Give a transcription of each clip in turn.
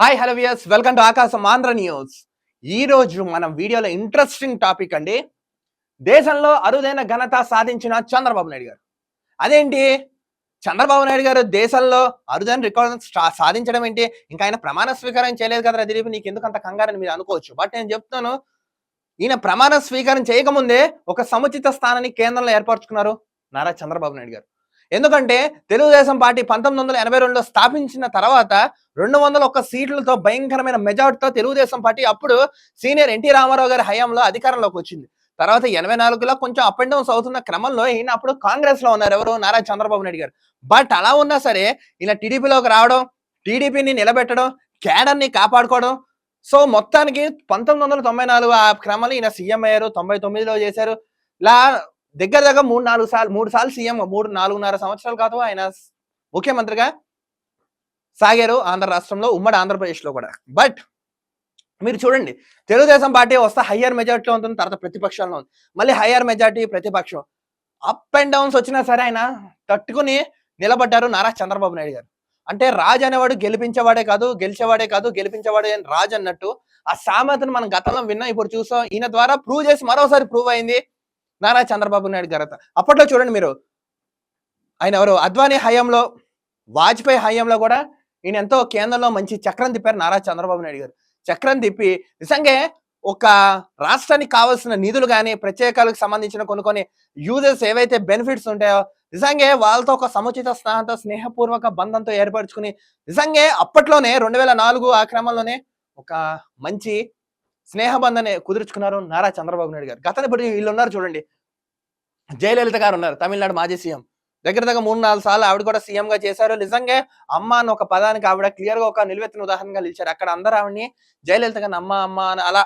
Hi hello viewers welcome to Akasam Andhra news ఈ రోజు మనం వీడియోలో ఇంట్రెస్టింగ్ టాపిక్ అండి. దేశంలో అరుదైన ఘనత సాధించిన చంద్రబాబు నాయుడు గారు. అదేంటి? చంద్రబాబు నాయుడు గారు దేశంలో అరుదైన రికార్డ్ సాధించడం ఏంటి? ఇంకా ఆయన ప్రమాణ స్వీకారం చేయలేదు కదా దిలీప్ నీకు ఎందుకు అంత కంగారని మీరు అనుకోవచ్చు. బట్ నేను చెప్తాను ఈయన ప్రమాణ స్వీకారం చేయకముందే ఒక సముచిత స్థానాన్ని కేంద్రంలో ఏర్పరచుకున్నారు నారా చంద్రబాబు నాయుడు గారు. ఎందుకంటే తెలుగుదేశం పార్టీ పంతొమ్మిది వందల ఎనభై రెండులో స్థాపించిన తర్వాత రెండు వందల ఒక్క సీట్లతో భయంకరమైన మెజార్టీతో తెలుగుదేశం పార్టీ అప్పుడు సీనియర్ ఎన్టీ రామారావు గారి హయాంలో అధికారంలోకి వచ్చింది. తర్వాత ఎనభై నాలుగులో కొంచెం అప్ అండ్ డౌన్స్ అవుతున్న క్రమంలో ఈయన అప్పుడు కాంగ్రెస్లో ఉన్నారు ఎవరు? నారా చంద్రబాబు నాయుడు గారు. బట్ అలా ఉన్నా సరే ఇలా టీడీపీలోకి రావడం టీడీపీని నిలబెట్టడం క్యాడర్ని కాపాడుకోవడం సో మొత్తానికి పంతొమ్మిది వందల తొంభై నాలుగు ఆ క్రమంలో ఈయన సీఎం అయ్యారు తొంభై తొమ్మిదిలో చేశారు. ఇలా దగ్గర దగ్గర మూడు నాలుగు సార్లు మూడు సార్లు సీఎం మూడు నాలుగున్నర సంవత్సరాలు కాదు ఆయన ముఖ్యమంత్రిగా సాగారు ఆంధ్ర రాష్ట్రంలో ఉమ్మడి ఆంధ్రప్రదేశ్లో కూడా. బట్ మీరు చూడండి తెలుగుదేశం పార్టీ వస్తే హయ్యర్ మెజార్టీలో ఉంటుంది తర్వాత ప్రతిపక్షంలో ఉంది మళ్ళీ హయ్యర్ మెజార్టీ ప్రతిపక్షం. అప్ అండ్ డౌన్స్ వచ్చినా సరే ఆయన తట్టుకుని నిలబడ్డారు నారా చంద్రబాబు నాయుడు గారు. అంటే రాజు అనేవాడు గెలిపించేవాడే కాదు గెలిచేవాడే కాదు గెలిపించేవాడే అని రాజు అన్నట్టు ఆ సామెతను మనం గతంలో విన్నాం. ఇప్పుడు చూసాం ఈయన ద్వారా ప్రూవ్ చేసి మరోసారి ప్రూవ్ అయింది. నారా చంద్రబాబు నాయుడు గారు అప్పట్లో చూడండి మీరు. ఆయన ఎవరు? అద్వానీ హయాంలో వాజ్పేయి హయాంలో కూడా ఈయన ఎంతో కేంద్రంలో మంచి చక్రం తిప్పారు నారా చంద్రబాబు నాయుడు గారు. చక్రం తిప్పి నిజంగా ఒక రాష్ట్రానికి కావాల్సిన నిధులు కానీ ప్రత్యేకాలకు సంబంధించిన కొన్ని కొన్ని యూజెస్ ఏవైతే బెనిఫిట్స్ ఉంటాయో నిజంగా వాళ్ళతో ఒక సముచిత స్నేహంతో స్నేహపూర్వక బంధంతో ఏర్పరచుకుని నిజంగా అప్పట్లోనే రెండు వేల నాలుగు ఆ క్రమంలోనే ఒక మంచి స్నేహబంధాన్ని కుదుర్చుకున్నారు నారా చంద్రబాబు నాయుడు గారు. గత ఇప్పుడు వీళ్ళు ఉన్నారు చూడండి. జయలలిత గారు ఉన్నారు తమిళనాడు మాజీ సీఎం. దగ్గర దగ్గర మూడు నాలుగు సార్లు ఆవిడ కూడా సీఎంగా చేశారు. నిజంగా అమ్మ అని ఒక పదానికి ఆవిడ క్లియర్గా ఒక నిలువెత్తిన ఉదాహరణగా నిలిచారు. అక్కడ అందరూ ఆవిడని జయలలిత గారిని అమ్మ అమ్మ అని అలా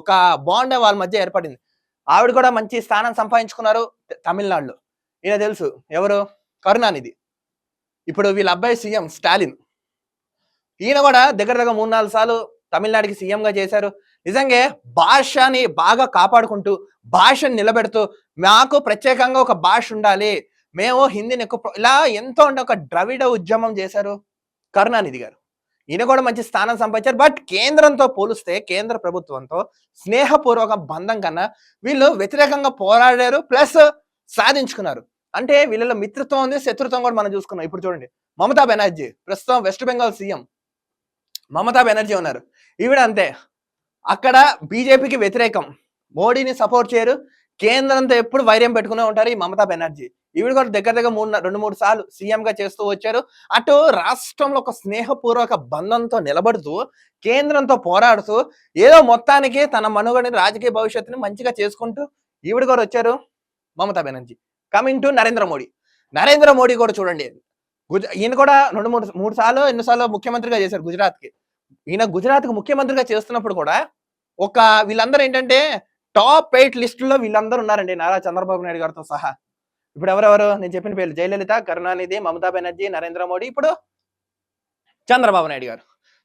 ఒక బాండ్ వాళ్ళ మధ్య ఏర్పడింది. ఆవిడ కూడా మంచి స్థానం సంపాదించుకున్నారు తమిళనాడులో. ఈయన తెలుసు ఎవరు? కరుణానిధి. ఇప్పుడు వీళ్ళ అబ్బాయి సీఎం స్టాలిన్. ఈయన కూడా దగ్గర దగ్గర మూడు నాలుగు సార్లు తమిళనాడుకి సీఎం గా చేశారు. నిజంగా భాషని బాగా కాపాడుకుంటూ భాషను నిలబెడుతూ మాకు ప్రత్యేకంగా ఒక భాష ఉండాలి. మేము హిందీని ఎక్కువ ఇలా ఎంతో ఉండే ఒక ద్రవిడ ఉద్యమం చేశారు కరుణానిధి గారు. ఈయన కూడా మంచి స్థానం సంపాదించారు. బట్ కేంద్రంతో పోలిస్తే కేంద్ర ప్రభుత్వంతో స్నేహపూర్వక బంధం కన్నా వీళ్ళు వ్యతిరేకంగా పోరాడారు ప్లస్ సాధించుకున్నారు. అంటే వీళ్ళలో మిత్రత్వం ఉంది శత్రుత్వం కూడా మనం చూసుకున్నాం. ఇప్పుడు చూడండి మమతా బెనర్జీ ప్రస్తుతం వెస్ట్ బెంగాల్ సీఎం. మమతా బెనర్జీ ఉన్నారు. ఈవిడ అంతే. అక్కడ బీజేపీకి వ్యతిరేకం. మోడీని సపోర్ట్ చేయరు. కేంద్రంతో ఎప్పుడు వైర్యం పెట్టుకునే ఉంటారు ఈ మమతా బెనర్జీ. ఈవిడ కూడా దగ్గర దగ్గర మూడు రెండు మూడు సార్లు సీఎం గా చేస్తూ వచ్చారు. అటు రాష్ట్రంలో ఒక స్నేహపూర్వక బంధంతో నిలబడుతూ కేంద్రంతో పోరాడుతూ ఏదో మొత్తానికి తన మనుగడని రాజకీయ భవిష్యత్తుని మంచిగా చేసుకుంటూ ఈవిడ కూడా వచ్చారు Mamata Banerjee. Coming to Narendra Modi. Narendra Modi కూడా చూడండి. గుజ ఈయన కూడా రెండు మూడు మూడు సార్లు ఎన్నిసార్లు ముఖ్యమంత్రిగా చేశారు గుజరాత్కి. ఈయన గుజరాత్కు ముఖ్యమంత్రిగా చేస్తున్నప్పుడు కూడా ఒక వీళ్ళందరూ ఏంటంటే టాప్ ఎయిట్ లిస్టులో వీళ్ళందరూ ఉన్నారండి నారా చంద్రబాబు నాయుడు గారితో సహా. ఇప్పుడు ఎవరెవరు? నేను చెప్పిన పేర్లు జయలలిత కరుణానిధి మమతా బెనర్జీ నరేంద్ర మోడీ ఇప్పుడు చంద్రబాబు నాయుడు గారు.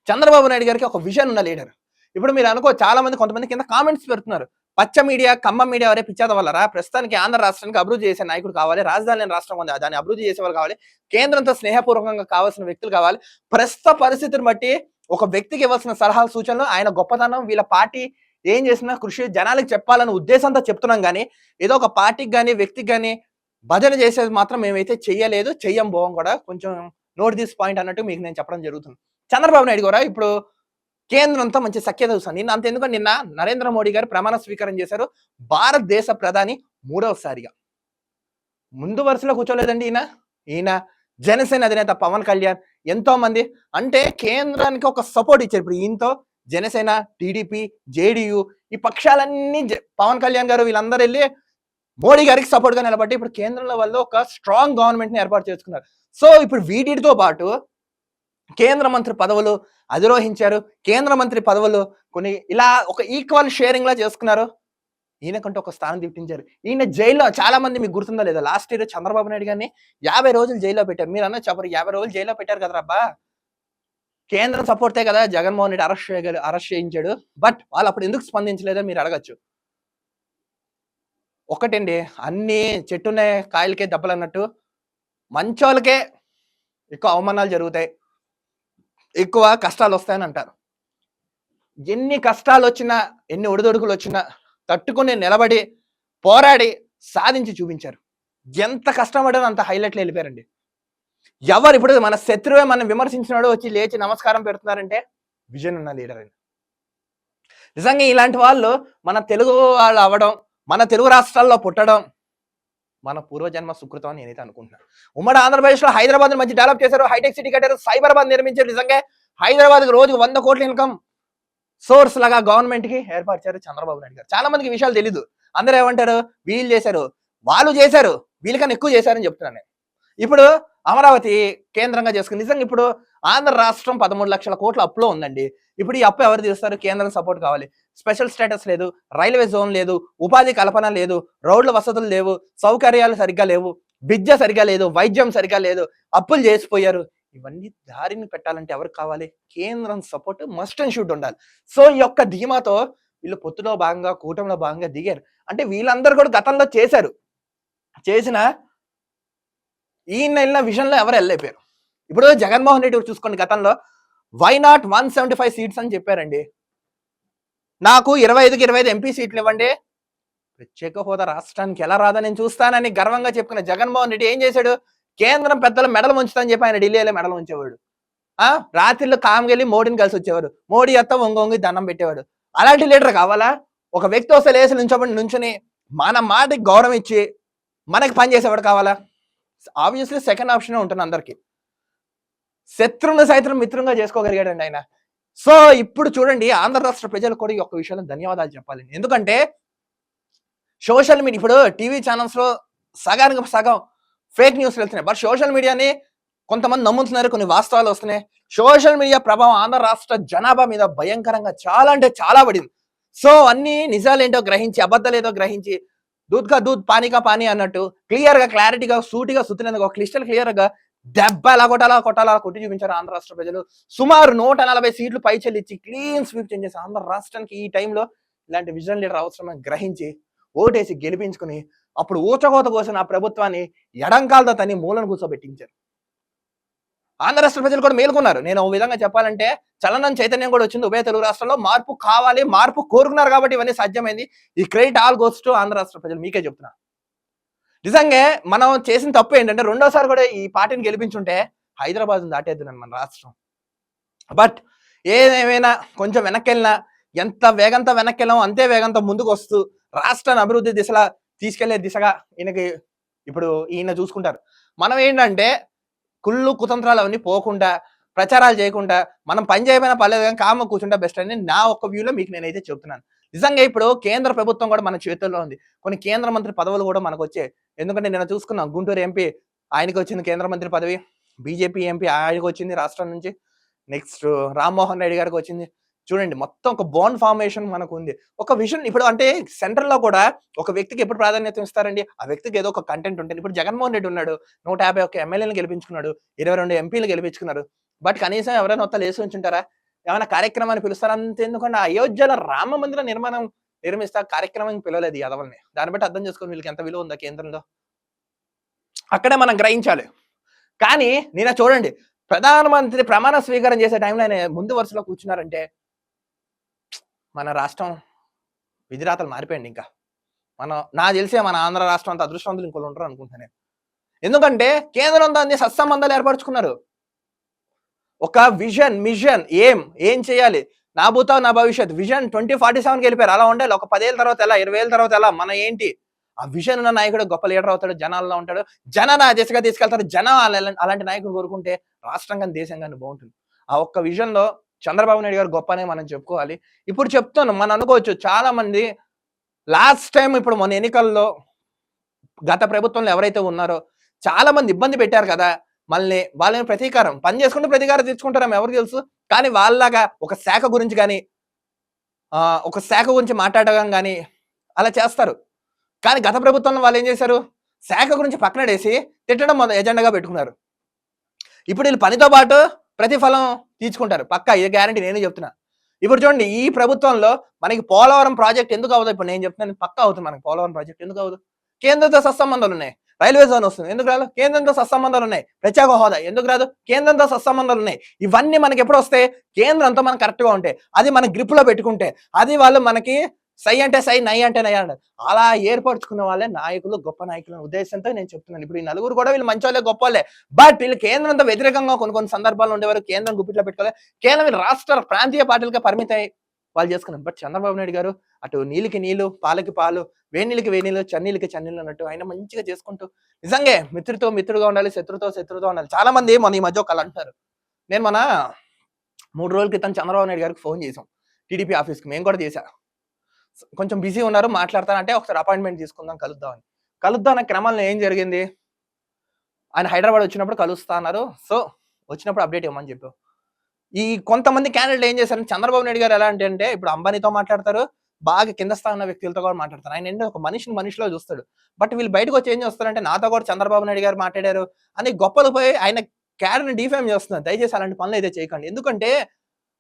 చంద్రబాబు నాయుడు గారికి ఒక విజన్ ఉన్న లీడర్. ఇప్పుడు మీరు అనుకో చాలా మంది కొంతమంది కింద కామెంట్స్ పెడుతున్నారు. పచ్చ మీడియా కమ్మ మీడియా వరే పిచ్చాద వల్లరా ప్రస్తుతానికి ఆంధ్ర రాష్ట్రానికి అభివృద్ధి చేసే నాయకుడు కావాలి. రాజధాని రాష్ట్రం ఉంది. దాన్ని అభివృద్ధి చేసే వాళ్ళు కావాలి. కేంద్రంతో స్నేహపూర్వకంగా కావాల్సిన వ్యక్తులు కావాలి. ప్రస్తుత పరిస్థితిని బట్టి ఒక వ్యక్తికి ఇవ్వాల్సిన సలహాలు సూచనలు ఆయన గొప్పతనం వీళ్ళ పార్టీ ఏం చేసినా కృషి జనాలకు చెప్పాలని ఉద్దేశంతో చెప్తున్నాం కానీ ఏదో ఒక పార్టీకి కానీ వ్యక్తికి కానీ భజన చేసేది మాత్రం మేమైతే చెయ్యలేదు చెయ్యం పోవం కూడా. కొంచెం నోట్ దిస్ పాయింట్ అన్నట్టు మీకు నేను చెప్పడం జరుగుతుంది. చంద్రబాబు నాయుడు కూడా ఇప్పుడు కేంద్రంతో మంచి సఖ్యత చూసాను నిన్న అంతెందుకు నిన్న నరేంద్ర మోడీ గారు ప్రమాణ స్వీకారం చేశారు. భారతదేశ ప్రధాని మూడవసారిగా. ముందు వరుసలో కూర్చోలేదండి ఈయన. ఈయన జనసేన అధినేత పవన్ కళ్యాణ్ ఎంతో మంది అంటే కేంద్రానికి ఒక సపోర్ట్ ఇచ్చారు. ఇప్పుడు ఈయనతో జనసేన టీడీపీ జేడీయూ ఈ పక్షాలన్నీ పవన్ కళ్యాణ్ గారు వీళ్ళందరూ వెళ్ళి మోడీ గారికి సపోర్ట్గా నిలబట్టి ఇప్పుడు కేంద్రంలో వాళ్ళు ఒక స్ట్రాంగ్ గవర్నమెంట్ని ఏర్పాటు చేసుకున్నారు. సో ఇప్పుడు వీటితో పాటు కేంద్ర మంత్రి పదవులు అధిరోహించారు. కేంద్ర మంత్రి పదవులు కొన్ని ఇలా ఒక ఈక్వల్ షేరింగ్ లా చేసుకున్నారు. ఈయనకంటే ఒక స్థానం దిప్పించారు ఈయన జైల్లో చాలా మంది మీకు గుర్తుందో లేదా? లాస్ట్ ఇయర్ చంద్రబాబు నాయుడు గారిని యాభై రోజులు జైల్లో పెట్టారు. మీరు అన్న చెప్పరు. యాభై రోజులు జైల్లో పెట్టారు కదా అబ్బా. కేంద్రం సపోర్టే కదా జగన్మోహన్ రెడ్డి అరెస్ట్ చేయగలి అరెస్ట్ చేయించాడు. బట్ వాళ్ళు అప్పుడు ఎందుకు స్పందించలేదో మీరు అడగచ్చు. ఒకటండి అన్ని చెట్టున్న కాయలకే దెబ్బలు అన్నట్టు మంచోళ్ళకే ఎక్కువ అవమానాలు జరుగుతాయి. ఎక్కువ కష్టాలు వస్తాయని అంటారు. ఎన్ని కష్టాలు వచ్చినా ఎన్ని ఒడిదొడుకులు వచ్చినా తట్టుకుని నిలబడి పోరాడి సాధించి చూపించారు. ఎంత కష్టపడని అంత హైలైట్లు వెళ్ళిపోయారండి. ఎవరు ఇప్పుడు మన శత్రువే మనం విమర్శించినాడు వచ్చి లేచి నమస్కారం పెడుతున్నారంటే విజన్ ఉన్న లీడర్ అని నిజంగా ఇలాంటి వాళ్ళు మన తెలుగు వాళ్ళు అవ్వడం మన తెలుగు రాష్ట్రాల్లో పుట్టడం మన పూర్వజన్మ సుకృతం అని నేనైతే అనుకుంటున్నాను ఉమ్మడి ఆంధ్రప్రదేశ్లో హైదరాబాద్ మంచి డెవలప్ చేశారు హైటెక్ సిటీ కట్టారు సైబరాబాద్ నిర్మించారు. నిజంగా హైదరాబాద్ రోజుకు వంద కోట్ల ఇన్కమ్ సోర్స్ లాగా గవర్నమెంట్కి ఏర్పరిచారు చంద్రబాబు నాయుడు గారు. చాలా మందికి విషయాలు తెలీదు. అందరూ ఏమంటారు? వీళ్ళు చేశారు. వాళ్ళు చేశారు. వీళ్ళకన్నా ఎక్కువ చేశారని చెప్తున్నాను ఇప్పుడు అమరావతి కేంద్రంగా చేసుకుని నిజంగా ఇప్పుడు ఆంధ్ర రాష్ట్రం పదమూడు లక్షల కోట్ల అప్పులో ఉందండి. ఇప్పుడు ఈ అప్పు ఎవరు తీస్తారు? కేంద్రం సపోర్ట్ కావాలి. స్పెషల్ స్టేటస్ లేదు రైల్వే జోన్ లేదు ఉపాధి కల్పన లేదు రోడ్ల వసతులు లేవు సౌకర్యాలు సరిగ్గా లేవు విద్య సరిగ్గా లేదు వైద్యం సరిగ్గా లేదు అప్పులు చేసిపోయారు. ఇవన్నీ దారిని పెట్టాలంటే ఎవరికి కావాలి? కేంద్రం సపోర్ట్ మస్ట్ అండ్ షుడ్ ఉండాలి. సో ఈ యొక్క ధీమాతో వీళ్ళు పొత్తులో భాగంగా కూటమిలో భాగంగా దిగారు. అంటే వీళ్ళందరూ కూడా గతంలో చేశారు. చేసిన ఈయన వెళ్ళిన విషయంలో ఎవరు వెళ్ళైపోయారు ఇప్పుడు జగన్మోహన్ రెడ్డి చూసుకోండి గతంలో why not one seventy five seats అని చెప్పారండి. నాకు ఇరవై ఐదుకి ఇరవై ఐదు ఎంపీ సీట్లు ఇవ్వండి. ప్రత్యేక హోదా రాష్ట్రానికి ఎలా రాదా? నేను చూస్తానని గర్వంగా చెప్పుకున్న జగన్మోహన్ రెడ్డి ఏం చేశాడు? కేంద్రం పెద్దల మెడలు ఉంచుతాని చెప్పి ఆయన ఢిల్లీలో మెడలు ఉంచేవాడు ఆ? రాత్రిలో కామ్కెళ్ళి మోడీని కలిసి వచ్చేవాడు. మోడీ అత్త ఒంగొంగి దండం పెట్టేవాడు. అలాంటి లీడర్ కావాలా? ఒక వ్యక్తి వస్తే లేచి నుంచోబడి నుంచుని మన మాటకి గౌరవం ఇచ్చి మనకి పని చేసేవాడు కావాలా? ఆబ్వియస్లీ సెకండ్ ఆప్షన్ ఉంటుంది అందరికి. శత్రువును సైతం మిత్రంగా చేసుకోగలిగాడండి ఆయన. సో ఇప్పుడు చూడండి ఆంధ్ర రాష్ట్ర ప్రజలు కూడా ఈ యొక్క విషయంలో ధన్యవాదాలు చెప్పాలి. ఎందుకంటే సోషల్ మీడియా ఇప్పుడు టీవీ ఛానల్స్లో సగానికి సగం ఫేక్ న్యూస్ వెళ్తున్నాయి. బట్ సోషల్ మీడియాని కొంతమంది నమ్ముతున్నారు కొన్ని వాస్తవాలు వస్తున్నాయి. సోషల్ మీడియా ప్రభావం ఆంధ్ర రాష్ట్ర జనాభా మీద భయంకరంగా చాలా అంటే చాలా పడింది. సో అన్ని నిజాలేంటో గ్రహించి అబద్ధాలేదో గ్రహించి దూద్గా దూద్ పానీకా పానీ అన్నట్టు క్లియర్గా క్లారిటీగా సూటిగా సుతినందుగా క్లిస్టల్ క్లియర్గా దెబ్బ ఎలా కొట్టాలా కొట్టాలా కొట్టి చూపించారు ఆంధ్ర రాష్ట్ర ప్రజలు. సుమారు నూట నలభై సీట్లు పై చెల్లించి క్లీన్ స్వీప్ చేసి ఆంధ్ర రాష్ట్రానికి ఈ టైంలో ఇలాంటి విజన్ లీడర్ అవసరమని గ్రహించి ఓటేసి గెలిపించుకుని అప్పుడు ఊచకోత కోసిన ఆ ప్రభుత్వాన్ని ఎడంకాలతో తని మూలను కూర్చోబెట్టించారు. ఆంధ్ర రాష్ట్ర ప్రజలు కూడా మేలుకున్నారు. నేను ఓ విధంగా చెప్పాలంటే చలనం చైతన్యం కూడా వచ్చింది. ఉభయ తెలుగు రాష్ట్రంలో మార్పు కావాలి మార్పు కోరుకున్నారు కాబట్టి ఇవన్నీ సాధ్యమైంది. ఈ credit all goes to Andhra రాష్ట్ర ప్రజలు. మీకే చెప్తున్నా. నిజంగా మనం చేసిన తప్పు ఏంటంటే రెండోసారి కూడా ఈ పార్టీని గెలిపించుంటే హైదరాబాద్ దాటేద్దు మన రాష్ట్రం. బట్ ఏదేమైనా కొంచెం వెనక్కి వెళ్ళినా ఎంత వేగంతో వెనక్కి వెళ్ళామో అంతే వేగంతో ముందుకు వస్తూ రాష్ట్రాన్ని అభివృద్ధి దిశలా తీసుకెళ్ళే దిశగా ఈయనకి ఇప్పుడు ఈయన చూసుకుంటారు. మనం ఏంటంటే కుళ్ళు కుతంత్రాలు అవన్నీ పోకుండా ప్రచారాలు చేయకుండా మనం పని చేయమైనా పర్లేదు కానీ కామ కూర్చుంటే బెస్ట్ అని నా ఒక్క వ్యూలో మీకు నేనైతే చెప్తున్నాను. నిజంగా ఇప్పుడు కేంద్ర ప్రభుత్వం కూడా మన చేతుల్లో ఉంది. కొన్ని కేంద్ర మంత్రి పదవులు కూడా మనకు వచ్చాయి. ఎందుకంటే నేను చూసుకున్నాం గుంటూరు ఎంపీ ఆయనకి వచ్చింది కేంద్ర మంత్రి పదవి. బీజేపీ ఎంపీ ఆయనకు వచ్చింది రాష్ట్రం నుంచి. నెక్స్ట్ రామ్మోహన్ రెడ్డి గారికి వచ్చింది. చూడండి మొత్తం ఒక బోన్ ఫార్మేషన్ మనకు ఉంది ఒక విషయం ఇప్పుడు అంటే సెంటర్లో కూడా ఒక వ్యక్తికి ఎప్పుడు ప్రాధాన్యత ఇస్తారండి? ఆ వ్యక్తికి ఏదో ఒక కంటెంట్ ఉంటుంది. ఇప్పుడు జగన్మోహన్ రెడ్డి ఉన్నాడు నూట యాభై ఒక్క ఎమ్మెల్యేలు గెలిపించుకున్నాడు ఇరవై రెండు ఎంపీలు గెలిపించుకున్నారు. బట్ కనీసం ఎవరైనా మొత్తం లేచి ఉంచుంటారా? ఏమైనా కార్యక్రమాన్ని పిలుస్తారా? అంత ఎందుకంటే అయోధ్యలో రామ మందిర నిర్మాణం నిర్మిస్తా కార్యక్రమం పిలవలేదు యాదవల్ని. దాన్ని బట్టి అర్థం చేసుకుని వీళ్ళకి ఎంత విలువ ఉందా కేంద్రంలో. అక్కడే మనం గ్రహించాలి. కానీ నేను చూడండి ప్రధానమంత్రి ప్రమాణ స్వీకారం చేసే టైంలో ఆయన ముందు వరుసలో కూర్చున్నారంటే మన రాష్ట్రం విధిరాతలు మారిపోయింది ఇంకా. మనం నా తెలిసే మన ఆంధ్ర రాష్ట్రం అంత అదృష్టవంతులు ఇంకోళ్ళు ఉంటారు అనుకుంటాను నేను. ఎందుకంటే కేంద్రంతో అన్ని సత్సంబంధాలు ఏర్పరచుకున్నారు. ఒక విజన్ మిషన్ ఏం ఏం చేయాలి? నా భూతం నా భవిష్యత్ విజన్ ట్వంటీ ఫార్టీ సెవెన్కి వెళ్ళిపోయారు. అలా ఉండాలి. ఒక పదేళ్ళ తర్వాత ఎలా ఇరవై ఏళ్ళ తర్వాత ఎలా మన ఏంటి? ఆ విజన్ ఉన్న నాయకుడు గొప్ప లీడర్ అవుతాడు జనాల్లో ఉంటాడు. జన నా దిశగా తీసుకెళ్తారు జన అలాంటి నాయకుడు కోరుకుంటే రాష్ట్రం కానీ దేశం కానీ బాగుంటుంది. ఆ ఒక్క విజన్లో చంద్రబాబు నాయుడు గారు గొప్పనే మనం చెప్పుకోవాలి. ఇప్పుడు చెప్తాను మనం అనుకోవచ్చు చాలా మంది లాస్ట్ టైం ఇప్పుడు మన ఎన్నికల్లో గత ప్రభుత్వంలో ఎవరైతే ఉన్నారో చాలా మంది ఇబ్బంది పెట్టారు కదా మళ్ళీ వాళ్ళని ప్రతీకారం పని చేసుకుంటే ప్రతీకారం తీర్చుకుంటారేమో ఎవరికి తెలుసు? కానీ వాళ్ళగా ఒక శాఖ గురించి కానీ ఒక శాఖ గురించి మాట్లాడడం కానీ అలా చేస్తారు. కానీ గత ప్రభుత్వంలో వాళ్ళు ఏం చేశారు? శాఖ గురించి పక్కనడేసి తిట్టడం ఎజెండాగా పెట్టుకున్నారు. ఇప్పుడు వీళ్ళు పనితో పాటు ప్రతిఫలం తీర్చుకుంటారు పక్కా ఇది గ్యారంటీ నేను చెప్తున్నా. ఇప్పుడు చూడండి ఈ ప్రభుత్వంలో మనకి పోలవరం ప్రాజెక్ట్ ఎందుకు అవ్వదు? ఇప్పుడు నేను చెప్తున్నాను పక్కా అవుతుంది మనకి. పోలవరం ప్రాజెక్ట్ ఎందుకు అవ్వదు? కేంద్రంతో సత్సంబంధాలు ఉన్నాయి. రైల్వే జోన్ వస్తుంది. ఎందుకు రాదు? కేంద్రంతో సత్సంబంధాలు ఉన్నాయి. ప్రత్యేక హోదా. ఎందుకు రాదు? కేంద్రంతో సత్సంబంధాలు ఉన్నాయి. ఇవన్నీ మనకి ఎప్పుడు వస్తాయి? కేంద్రంతో మనం కరెక్ట్గా ఉంటాయి అది మన గ్రిప్లో పెట్టుకుంటే అది వాళ్ళు మనకి సై అంటే సై నై అంటే నై అంటారు అలా ఏర్పరచుకున్న వాళ్ళే నాయకులు గొప్ప నాయకుల ఉద్దేశంతో నేను చెప్తున్నాను. ఇప్పుడు ఈ నలుగురు కూడా వీళ్ళు మంచోళ్ళే గొప్పలే గొప్ప వాళ్ళే బట్ వీళ్ళు కేంద్రంతో వ్యతిరేకంగా కొన్ని కొన్ని సందర్భాలు ఉండేవారు కేంద్రం గుప్పిట్లో పెట్టుకోవాలి కేంద్రం వీళ్ళు రాష్ట్ర ప్రాంతీయ పార్టీలకే పరిమితం వాళ్ళు చేసుకున్నారు. బట్ చంద్రబాబు నాయుడు గారు అటు నీళ్ళకి నీళ్ళు పాలకి పాలు వేణీళ్ళకి వేణీళ్ళు చన్నీళ్ళకి చన్నీళ్ళు అన్నట్టు ఆయన మంచిగా చేసుకుంటూ నిజంగా మిత్రుతో మిత్రుడుగా ఉండాలి శత్రుతో శత్రుతో ఉండాలి. చాలా మంది మన ఈ మధ్య ఒకళ్ళు అంటారు నేను మన మూడు రోజుల క్రితం చంద్రబాబు నాయుడు గారికి ఫోన్ చేసాం టీడీపీ ఆఫీస్కి. మేము కూడా చేశాను కొంచెం బిజీ ఉన్నారు మాట్లాడతానంటే ఒకసారి అపాయింట్మెంట్ తీసుకుందాం కలుద్దామని. కలుద్దాం అనే క్రమంలో ఏం జరిగింది? ఆయన హైదరాబాద్ వచ్చినప్పుడు కలుస్తా అన్నారు. సో వచ్చినప్పుడు అప్డేట్ ఇవ్వమని చెప్పావు. ఈ కొంతమంది క్యాండిడేట్ ఏం చేశారు చంద్రబాబు నాయుడు గారు ఎలా అంటే అంటే ఇప్పుడు అంబానీతో మాట్లాడతారు బాగా కింద స్థాయి ఉన్న వ్యక్తులతో కూడా మాట్లాడతారు. ఆయన ఏంటంటే ఒక మనిషిని మనిషిలో చూస్తాడు. బట్ వీళ్ళు బయటకు వచ్చి ఏం చేస్తారంటే నాతో కూడా చంద్రబాబు నాయుడు గారు మాట్లాడారు అని గొప్పలు పోయి ఆయన క్యాడర్ని డిఫేమ్ చేస్తున్నారు. దయచేసి అలాంటి పనులు అయితే చేయకండి. ఎందుకంటే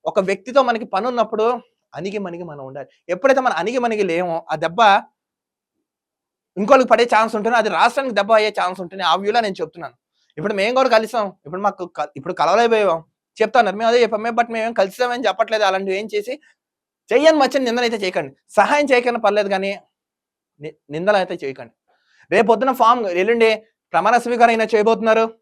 ఒక వ్యక్తితో మనకి పని ఉన్నప్పుడు అణిగి మణిగి మనం ఉండాలి. ఎప్పుడైతే మనం అణిగి మణిగి లేమో ఆ దెబ్బ ఇంకోళ్ళకి పడే ఛాన్స్ ఉంటుంది అది రాష్ట్రానికి దెబ్బ అయ్యే ఛాన్స్ ఉంటుంది ఆ వ్యూలో నేను చెప్తున్నాను. ఇప్పుడు మేము కూడా కలిసాం. ఇప్పుడు మాకు ఇప్పుడు కలవలేకపోయాం. చెప్తాను మేము అదే చెప్పామే బట్ మేమేం కలిసామని చెప్పట్లేదు. అలాంటివి ఏం చేసి చెయ్యని మచ్చని నిందనైతే చేయకండి. సహాయం చేయకని పర్లేదు కానీ ని- నిందలు అయితే చేయకండి. రేపు ఫామ్ ఎల్లుండి ప్రమాణ స్వీకారం అయినా చేయబోతున్నారు.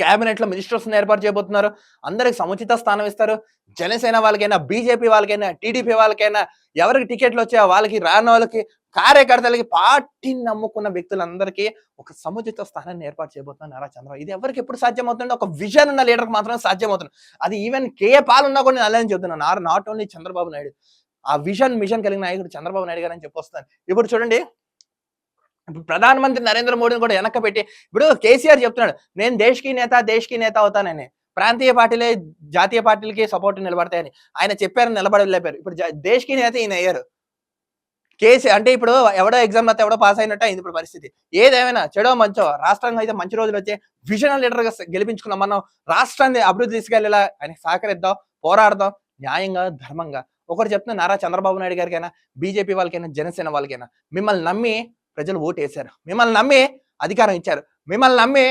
క్యాబినెట్లో మినిస్టర్స్ ఏర్పాటు చేయబోతున్నారు. అందరికి సముచిత స్థానం ఇస్తారు. జనసేన వాళ్ళకైనా బీజేపీ వాళ్ళకైనా టీడీపీ వాళ్ళకైనా ఎవరికి టికెట్లు వచ్చాయో వాళ్ళకి రాని వాళ్ళకి కార్యకర్తలకి పార్టీని నమ్ముకున్న వ్యక్తులందరికీ ఒక సముచిత స్థానాన్ని ఏర్పాటు చేయబోతున్నారు నారా చంద్రబాబు. ఇది ఎవరికి ఎప్పుడు సాధ్యమవుతుంది ఒక విజన్ ఉన్న లీడర్కి మాత్రమే సాధ్యమవుతుంది. అది ఈవెన్ కేఏ పాల్ ఉన్నా కూడా నేను అలానే చెప్తున్నాను. Are not only Chandrababu Naidu. ఆ విజన్ మిషన్ కలిగిన నాయకుడు చంద్రబాబు నాయుడు గారు అని చెప్పొస్తాను ఇప్పుడు చూడండి ఇప్పుడు ప్రధానమంత్రి నరేంద్ర మోడీని కూడా వెనక పెట్టి ఇప్పుడు కేసీఆర్ చెప్తున్నాడు నేను దేశ్కి నేత దేశ్కి నేత అవుతానని. ప్రాంతీయ పార్టీలే జాతీయ పార్టీలకి సపోర్ట్ నిలబడతాయని. ఆయన చెప్పారు నిలబడలేపారు. ఇప్పుడు జా- దేశ్కి నేత ఈయన అయ్యారు. కేసీ అంటే ఇప్పుడు ఎవడో ఎగ్జామ్ అయితే ఎవడో పాస్ అయినట్టు అయింది ఇప్పుడు పరిస్థితి. ఏదేమైనా చెడో మంచో రాష్ట్రంగా అయితే మంచి రోజులు వచ్చే విజనల్ లీడర్గా గెలిపించుకున్నాం మనం రాష్ట్రాన్ని అభివృద్ధి తీసుకెళ్ళేలా ఆయన సహకరిద్దాం పోరాడదాం న్యాయంగా ధర్మంగా. ఒకరు చెప్తున్న నారా చంద్రబాబు నాయుడు గారికైనా బీజేపీ వాళ్ళకైనా జనసేన వాళ్ళకైనా మిమ్మల్ని నమ్మి ప్రజలు ఓటు వేశారు మిమ్మల్ని నమ్మి అధికారం ఇచ్చారు. మిమ్మల్ని నమ్మి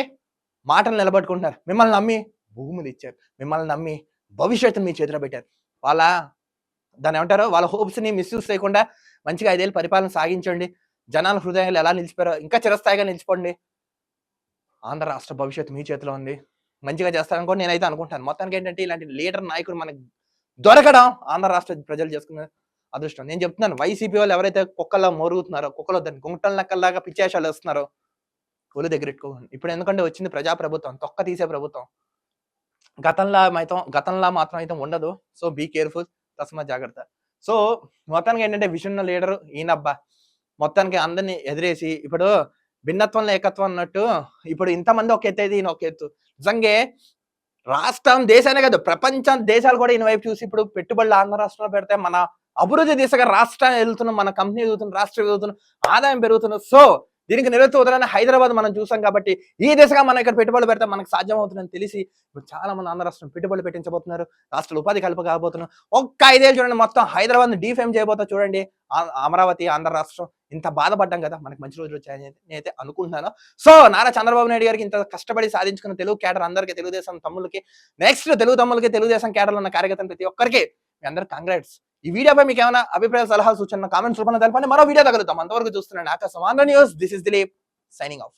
మాటలు నిలబెట్టుకుంటున్నారు. మిమ్మల్ని నమ్మి భూములు ఇచ్చారు మిమ్మల్ని నమ్మి భవిష్యత్తును మీ చేతిలో పెట్టారు. వాళ్ళ దాన్ని ఏమంటారు? వాళ్ళ హోప్స్ని ని మిస్యూజ్ చేయకుండా మంచిగా ఐదేళ్ళు పరిపాలన సాగించండి. జనాల హృదయాలు ఎలా నిలిచిపోయారో ఇంకా చిరస్థాయిగా నిలిచిపోండి. ఆంధ్ర రాష్ట్ర భవిష్యత్తు మీ చేతిలో ఉంది. మంచిగా చేస్తారనుకో నేనైతే అనుకుంటాను మొత్తానికి ఏంటంటే ఇలాంటి లీడర్ నాయకుడు మనకు దొరకడం ఆంధ్ర రాష్ట్ర ప్రజలు చేసుకున్నారు అదృష్టం. నేను చెప్తున్నాను వైసీపీ వాళ్ళు ఎవరైతే కుక్కల్లో మోరుగుతున్నారో కుక్కలో దాన్ని గుంటల నక్కల్లాగా పిచ్చేషాలు వస్తున్నారో ఒళ్ళు దగ్గర పెట్టుకోకండి. ఇప్పుడు ఎందుకంటే వచ్చింది ప్రజా ప్రభుత్వం తొక్క తీసే ప్రభుత్వం. గతంలో అయితే గతంలో మాత్రం అయితే ఉండదు. సో బీ కేర్ఫుల్ తస్మా జాగ్రత్త. సో మొత్తానికి ఏంటంటే విషున్న లీడర్ ఈయనబ్బా. మొత్తానికి అందరిని ఎదిరేసి ఇప్పుడు భిన్నత్వంలో ఏకత్వం అన్నట్టు ఇప్పుడు ఇంతమంది ఒక ఎత్తు అయితే ఈయన ఒక ఎత్తు. నిజంగా రాష్ట్రం దేశానే కాదు ప్రపంచం దేశాలు కూడా ఈయన వైపు చూసి ఇప్పుడు పెట్టుబడులు ఆంధ్ర రాష్ట్రంలో పెడితే మన అభివృద్ధి దిశగా రాష్ట్రం వెళ్తున్నాం మన కంపెనీ ఎదుగుతుంది రాష్ట్రం ఎదుగుతున్నాం ఆదాయం పెరుగుతుంది సో దీనికి నిరుత్తు హైదరాబాద్ మనం చూసాం కాబట్టి ఈ దిశగా మనం ఇక్కడ పెట్టుబడులు పెడితే మనకు సాధ్యం అవుతుందని తెలిసి ఇప్పుడు చాలా మంది ఆంధ్ర రాష్ట్రం పెట్టుబడులు పెట్టించబోతున్నారు రాష్ట్రాలు ఉపాధి కల్ప కాబోతున్నారు. ఒక్క ఐదేళ్ళు చూడండి మొత్తం హైదరాబాద్ డిఫేమ్ చేయబోతా చూడండి. అమరావతి ఆంధ్ర రాష్ట్రం ఇంత బాధపడ్డాం కదా మనకి మంచి రోజులు వచ్చాయని నేనైతే అనుకుంటున్నాను. సో నారా చంద్రబాబు నాయుడు గారికి ఇంత కష్టపడి సాధించుకున్న తెలుగు కేటర్ అందరికీ తెలుగుదేశం తమ్ములకి నెక్స్ట్ తెలుగు తమ్ములకి తెలుగుదేశం కేటర్లు ఉన్న కార్యకర్తలు ప్రతి ఒక్కరికి మీ అందరు కంగ్రాట్స్ ఈ వీడియోపై మీకు ఏమైనా అభిప్రాయ సలహా సూచన కామెంట్స్ రూపంలో తెలపండి. మరో వీడియో తగలుతాం. అంతవరకు చూస్తున్నాను ఆకాశం Andhra news this is Dilip signing off